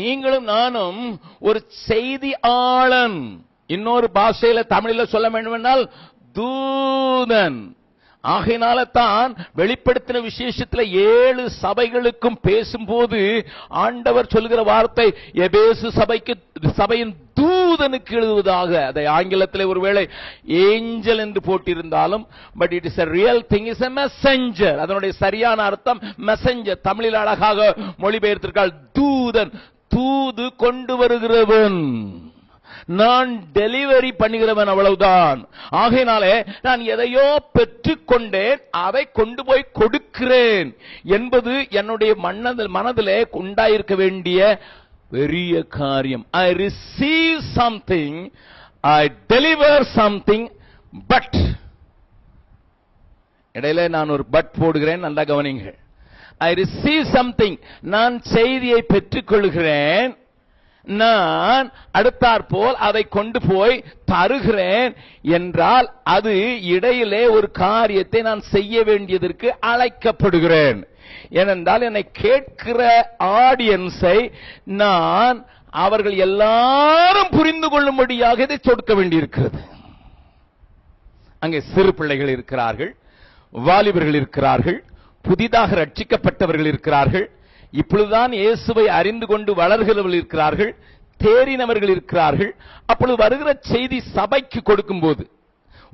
நீங்களும் நானும் ஒரு செய்தியாளன். இன்னொரு பாஷையில தமிழில் சொல்ல வேண்டுமென்றால் தூதன். ஆகையினால தான் வெளிப்படுத்தின விசேஷத்தில் ஏழு சபைகளுக்கும் பேசும்போது ஆண்டவர் சொல்லுகிற வார்த்தை எபேசு சபைக்கு சபையின் தூதனுக்கு எழுதுவதாக. அதை ஆங்கிலத்தில் ஒருவேளை ஏஞ்சல் என்று போட்டிருந்தாலும் but it is a real thing is a messenger அதனுடைய சரியான அர்த்தம் மெசஞ்சர் தமிழில் அழகாக மொழிபெயர்த்திருக்கால் தூதன். தூது கொண்டு வருகிறவன். நான் டெலிவரி பண்ணுகிறவன் அவ்வளவுதான். ஆகையினாலே நான் எதையோ பெற்றுக்கொண்டேன் அதை கொண்டு போய் கொடுக்கிறேன் என்பது என்னுடைய மனதில் மனதிலே உண்டாயிருக்க வேண்டிய பெரிய காரியம். I receive something I deliver something but இடையில நான் ஒரு பட் போடுகிறேன் நல்லா கவனிங்கள் ஐ ரிசீவ் சம்திங் நான் செய்தியை பெற்றுக்கொள்கிறேன். நான் அடுத்தாற்போல் அதை கொண்டு போய் தருகிறேன் என்றால் அது இடையிலே ஒரு காரியத்தை நான் செய்ய வேண்டியதற்கு அழைக்கப்படுகிறேன். ஏனென்றால் என்னை கேட்கிற ஆடியன்ஸை நான் அவர்கள் எல்லாரும் புரிந்து கொள்ளும்படியாக இதை சொடுக்க வேண்டியிருக்கிறது. அங்கே சிறு பிள்ளைகள் இருக்கிறார்கள் வாலிபர்கள் இருக்கிறார்கள் புதிதாக ரட்சிக்கப்பட்டவர்கள் இருக்கிறார்கள். இப்பொழுதுதான் இயேசுவை அறிந்து கொண்டு வளர்கிறவர்கள் இருக்கிறார்கள். தேறினவர்கள் இருக்கிறார்கள். அப்பொழுது வருகிற செய்தி சபைக்கு கொடுக்கும்போது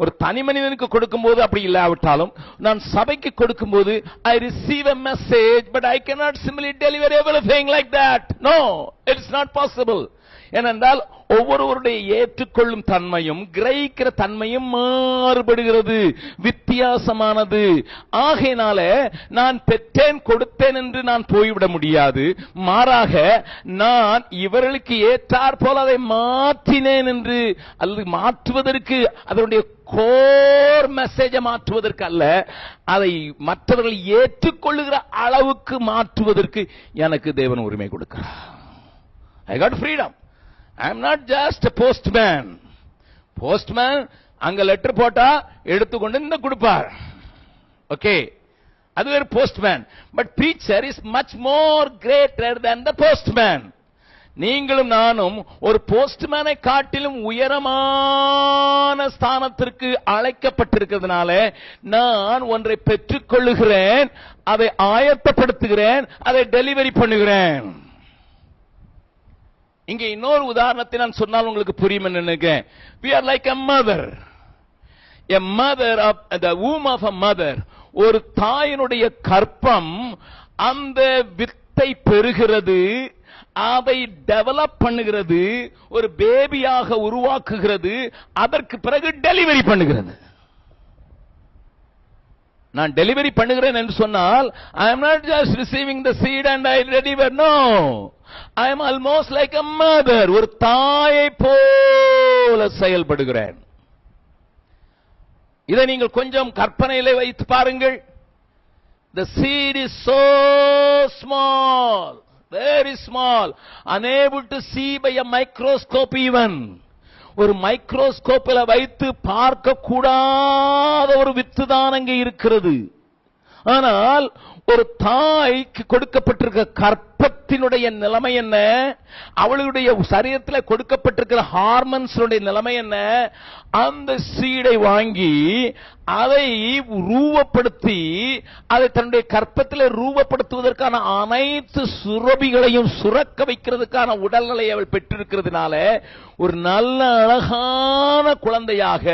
ஒரு தனி மனிதனுக்கு கொடுக்கும் போது அப்படி இல்லாவிட்டாலும் நான் சபைக்கு கொடுக்கும்போது I receive a message but I can not simply deliver everything like that no it's not possible ஏனென்றால் ஒவ்வொருவருடைய ஏற்றுக்கொள்ளும் தன்மையும் கிரகிக்கிற தன்மையும் மாறுபடுகிறது வித்தியாசமானது. ஆகையினால நான் பெற்றேன் கொடுத்தேன் என்று நான் போய்விட முடியாது. மாறாக நான் இவர்களுக்கு ஏற்றார் போல அதை மாற்றினேன் என்று அல்லது மாற்றுவதற்கு அதனுடைய கோர் மெசேஜை மாற்றுவதற்கு அல்ல அதை மற்றவர்கள் ஏற்றுக்கொள்ளுகிற அளவுக்கு மாற்றுவதற்கு எனக்கு தேவன் உரிமை கொடுக்கிறார். I got freedom I am not just postman postman அங்க லெட்டர் போட்டா எடுத்துக்கொண்டு இந்த கொடுப்பார். ஓகே அது ஒரு postman but preacher is much more greater than the postman நீங்களும் நானும் ஒரு போஸ்ட்மேனை காட்டிலும் உயரமான ஸ்தானத்திற்கு அழைக்கப்பட்டிருக்கிறதுனால நான் ஒன்றை பெற்றுக்கொள்ளுகிறேன் அதை ஆயத்தப்படுத்துகிறேன் அதை டெலிவரி பண்ணுகிறேன். இங்க இன்னொரு உதாரணத்தை நான் சொன்னால் உங்களுக்கு புரியும் நினைக்கிறேன். We are like a mother. A mother of the womb of a mother ஒரு தாயினுடைய கற்பம் அந்த வித்தை பெறுகிறது அதை டெவலப் பண்ணுகிறது ஒரு பேபியாக உருவாக்குகிறது அதற்கு பிறகு டெலிவரி பண்ணுகிறது. நான் டெலிவரி பண்ணுகிறேன் என்று சொன்னால் I am not just receiving the seed and I deliver no I am almost like a mother ஒரு தாயை போல செயல்படுகிறேன். இதை நீங்கள் கொஞ்சம் கற்பனையிலே வைத்து பாருங்கள். The seed is so small very small unable to see by a microscope even ஒரு மைக்ரோஸ்கோப்பில் வைத்து பார்க்க கூடாத ஒரு வித்து தான் அங்கே இருக்கிறது. ஆனால் ஒரு தாய்க்கு கொடுக்கப்பட்டிருக்க கற்பத்தினுடைய நிலைமை என்ன? அவளுடைய சரீரத்தில் கொடுக்கப்பட்டிருக்கிற ஹார்மன்ஸுடைய நிலைமை என்ன? அந்த சீடை வாங்கி அதை ரூபப்படுத்தி அதை தன்னுடைய கற்பத்தில் ரூபப்படுத்துவதற்கான அனைத்து சுரபிகளையும் சுரக்க வைக்கிறதுக்கான உடல்நிலை அவள் பெற்றிருக்கிறதுனால ஒரு நல்ல அழகான குழந்தையாக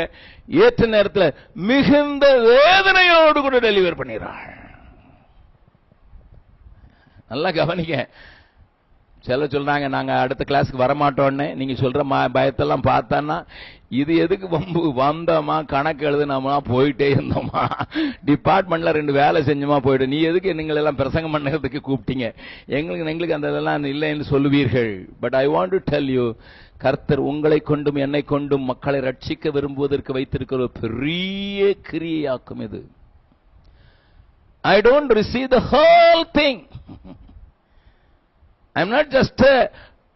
ஏற்ற நேரத்தில் மிகுந்த வேதனையோடு கூட டெலிவர் பண்ணிடுறாள் நல்லா கவனிக்க சில சொல்றாங்க நாங்க அடுத்த கிளாஸ்க்கு வரமாட்டோன்னு நீங்க சொல்ற மா பயத்தெல்லாம் பார்த்தோன்னா இது எதுக்கு வம்பு? வந்தோமா கணக்கு எழுதுனோமா போயிட்டே இருந்தோமா? டிபார்ட்மெண்ட்ல ரெண்டு வேலை செஞ்சோமா போயிட்டு. நீ எதுக்கு எங்களை எல்லாம் பிரசங்கம் பண்ணுறதுக்கு கூப்பிட்டீங்க? எங்களுக்கு எங்களுக்கு அந்த இதெல்லாம் இல்லைன்னு சொல்லுவீர்கள். But I want to tell you கர்த்தர் உங்களை கொண்டும் என்னை கொண்டும் மக்களை ரட்சிக்க விரும்புவதற்கு வைத்திருக்கிற ஒரு பெரிய கிரியையாக்கும் இது. I don't receive the whole thing I'm not just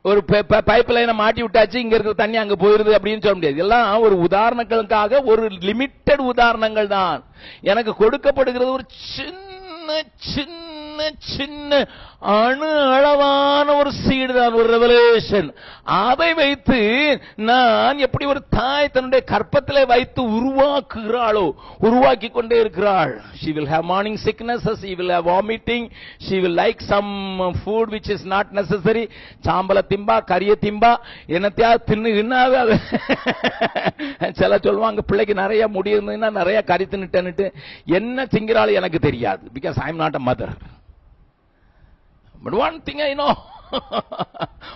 ஒரு பைப் லைனை மாட்டி விட்டாச்சு இங்க இருக்கிற தண்ணி அங்க போயிருது அப்படின்னு சொல்ல முடியாது. எல்லாம் ஒரு உதாரணங்களுக்காக ஒரு லிமிட்டட் உதாரணங்கள் தான். எனக்கு கொடுக்கப்படுகிறது ஒரு சின்ன சின்ன சின்ன சின்ன அணு அளவான ஒரு சீடு தான் ஒரு ரெவலேஷன் அதை வைத்து நான் எப்படி ஒரு தாய் தன்னுடைய கற்பத்தில் வைத்து உருவாக்குகிறாளோ உருவாக்கி கொண்டே இருக்கிறாள். She will have morning sickness she will have vomiting she will like some food which is not necessary சாம்பல திம்பா கரிய திம்பா என்னத்தையாவது தின்னுகின்னாவே அது சில சொல்லுவாங்க பிள்ளைக்கு நிறைய முடியிருந்ததுன்னா நிறைய கறி தின்னுட்டேன்னுட்டு என்ன திங்கிறாள் எனக்கு தெரியாது. Because I am not a mother But one thing I know,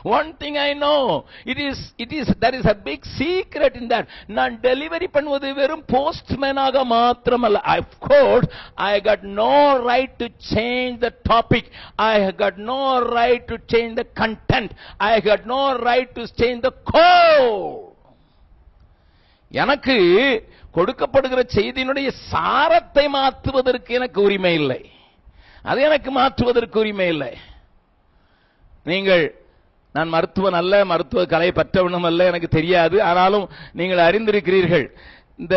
one thing I know, it is, it is, there is a big secret in that. நான் டெலிவரி பண்ணுவது வெறும் போஸ்ட்மேனாக மாத்திரமல்ல of course I got no right to change the topic I got no right to change the content I got no right to change the code எனக்கு கொடுக்கப்படுகிற செய்தியினுடைய சாரத்தை மாற்றுவதற்கு எனக்கு உரிமை இல்லை அது எனக்கு மாற்றுவதற்கு உரிமை இல்லை நீங்கள் நான் மருத்துவன் அல்ல மருத்துவ கலை பற்றவனும் அல்ல எனக்கு தெரியாது. ஆனாலும் நீங்கள் அறிந்திருக்கிறீர்கள். இந்த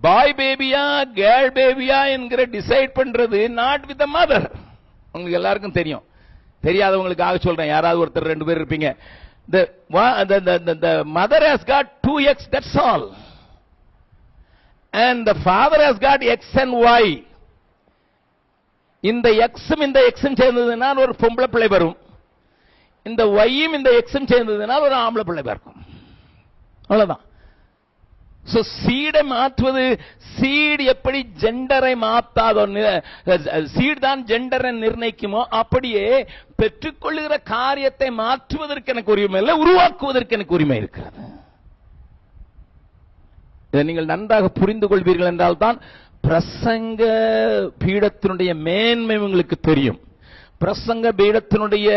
பாய் பேபியா கேர்ள் பேபியா என்கிற டிசைட் பண்றது நாட் வித் மதர் உங்களுக்கு எல்லாருக்கும் தெரியும். தெரியாதவங்களுக்காக சொல்றேன். யாராவது ஒருத்தர் ரெண்டு பேர் இருப்பீங்க. Mother has got two x that's all and got two x that's and and the இந்த எக்ஸும் இந்த எக்ஸும் சேர்ந்ததுன்னா ஒரு பொம்பளை பிள்ளை வரும். இந்த ஒய்யும் இந்த எக்ஸும் சேர்ந்ததுனால் ஒரு ஆம்பளை பிள்ளை பிறக்கும். அவ்வளவுதான். ஸோ சீடை மாற்றுவது சீடு எப்படி ஜெண்டரை மாற்றாதோ சீடு தான் ஜெண்டரை நிர்ணயிக்குமோ அப்படியே பெற்றுக்கொள்ளுகிற காரியத்தை மாற்றுவதற்கு எனக்கு உரிமை இல்லை உருவாக்குவதற்கு எனக்கு உரிமை இருக்கிறது. இதை நீங்கள் நன்றாக புரிந்து கொள்வீர்கள் என்றால் தான் பிரசங்க பீடத்தினுடைய மேன்மை உங்களுக்கு தெரியும். பிரசங்க பீடத்தினுடைய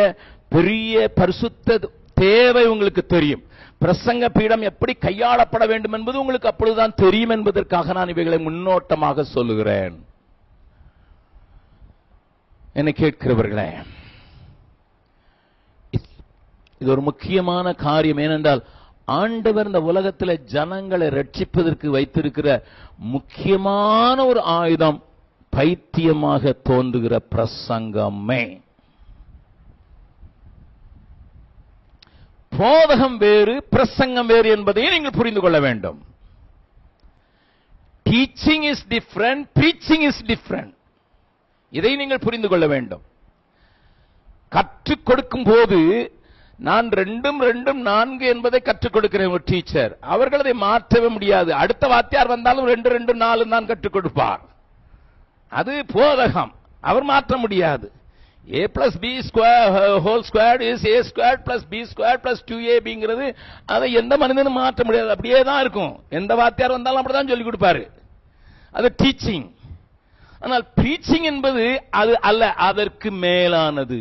பெரிய பரிசுத்த தேவை உங்களுக்கு தெரியும். பிரசங்க பீடம் எப்படி கையாளப்பட வேண்டும் என்பது உங்களுக்கு அப்பொழுதுதான் தெரியும் என்பதற்காக நான் இவைகளை முன்னோட்டமாக சொல்லுகிறேன். என்னை கேட்கிறவர்களே இது ஒரு முக்கியமான காரியம் ஏனென்றால் ஆண்டவர் இந்த உலகத்தில் ஜனங்களை ரட்சிப்பதற்கு வைத்திருக்கிற முக்கியமான ஒரு ஆயுதம் பைத்தியமாக தோன்றுகிற பிரசங்கமே. போதகம் வேறு பிரசங்கம் வேறு என்பதையும் நீங்கள் புரிந்து கொள்ள வேண்டும். Teaching is different preaching is different இதை நீங்கள் புரிந்து கொள்ள வேண்டும். கற்றுக் கொடுக்கும் போது நான் ரெண்டும் ரெண்டும் நான்கு என்பதை கற்றுக் கொடுக்கிறேன் ஒரு டீச்சர் அவர்கள் அதை மாற்றவே முடியாது. அடுத்த வாத்தியார் வந்தாலும் ரெண்டு ரெண்டு நாலு தான் கற்றுக் கொடுப்பார். அது போதகம். அவர் மாற்ற முடியாது. A plus B square whole square is A square plus B square plus two ஏபிங்கிறது அதை எந்த மனிதனும் மாற்ற முடியாது. அப்படியே தான் இருக்கும். எந்த வாத்தியார் வந்தாலும் அப்படிதான் சொல்லி கொடுப்பாரு. அது டீச்சிங் ஆனால் ப்ரீச்சிங் என்பது அது அல்ல அதற்கு மேலானது.